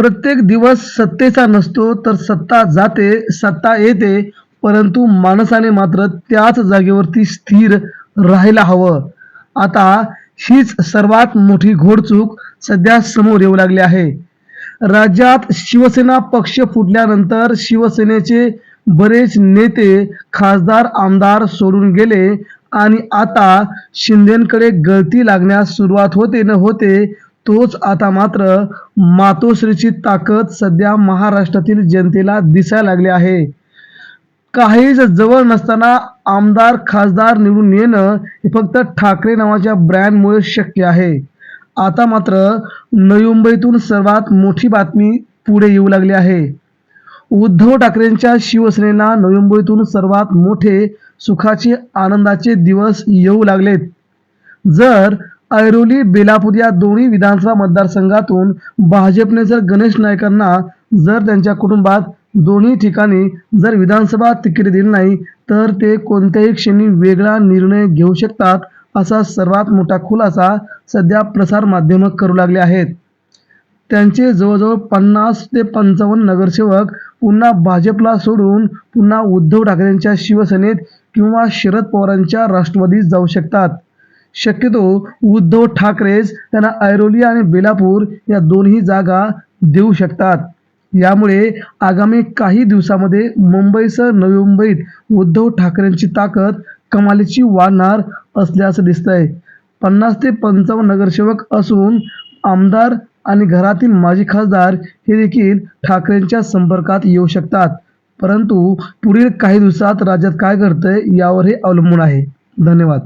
प्रत्येक दिवस सत्तेचा नसतो तर सत्ता जाते सत्ता येते परंतु माणसाने मात्र त्याच जागेवरती स्थिर राहायला हवं. आता हीच सर्वात मोठी घोडचूक सध्या समोर येऊ लागली आहे. राज्यात शिवसेना पक्ष फुटल्यानंतर शिवसेनेचे बरेच नेते खासदार आमदार सोडून गेले आणि आता शिंदेकडे गळती लागण्यास सुरुवात होते न होते तोच आता मात्र मातोश्रीची ताकद सध्या महाराष्ट्रातील जनतेला दिसायला लागली आहे. काहीच जवळ नसताना आमदार खासदार निवडून येणं हे फक्त ठाकरे नावाच्या ब्रँडमुळे शक्य आहे. आता मात्र नवमुंबईतून सर्वात मोठी बातमी पुढे येऊ लागली आहे. उद्धव ठाकरेंच्या शिवसेनेला नवी मुंबईतून सर्वात मोठे सुखाचे आनंदाचे दिवस येऊ लागलेत. जर ऐरोली बेलापूर या दोन्ही विधानसभा मतदारसंघातून भाजपने जर गणेश नायकांना जर त्यांच्या कुटुंबात दोन्ही ठिकाणी जर विधानसभा तिकीट दिली नाही तर ते कोणत्याही क्षणी वेगळा निर्णय घेऊ शकतात असा सर्वात मोठा खुलासा सध्या प्रसारमाध्यमं करू लागले आहेत. त्यांचे जवळजवळ पन्नास ते पंचावन्न नगरसेवक पुन्हा भाजपला सोडून पुन्हा उद्धव ठाकरेंच्या शिवसेनेत किंवा शरद पवारांच्या राष्ट्रवादीत जाऊ शकतात. शक्यतो उद्धव ठाकरेच त्यांना ऐरोली आणि बेलापूर या दोन्ही जागा देऊ शकतात. यामुळे आगामी काही दिवसामध्ये मुंबईसह नवी मुंबईत उद्धव ठाकरेंची ताकद कमालीची वाढणार असल्याचं दिसतंय. पन्नास ते पंचावन्न नगरसेवक असून आमदार आणि घरातील माजी खासदार हे देखील ठाकरेंच्या संपर्कात येऊ शकतात. परंतु पुढील काही दिवसात राज्यात काय घडतंय यावर हे अवलंबून आहे. धन्यवाद.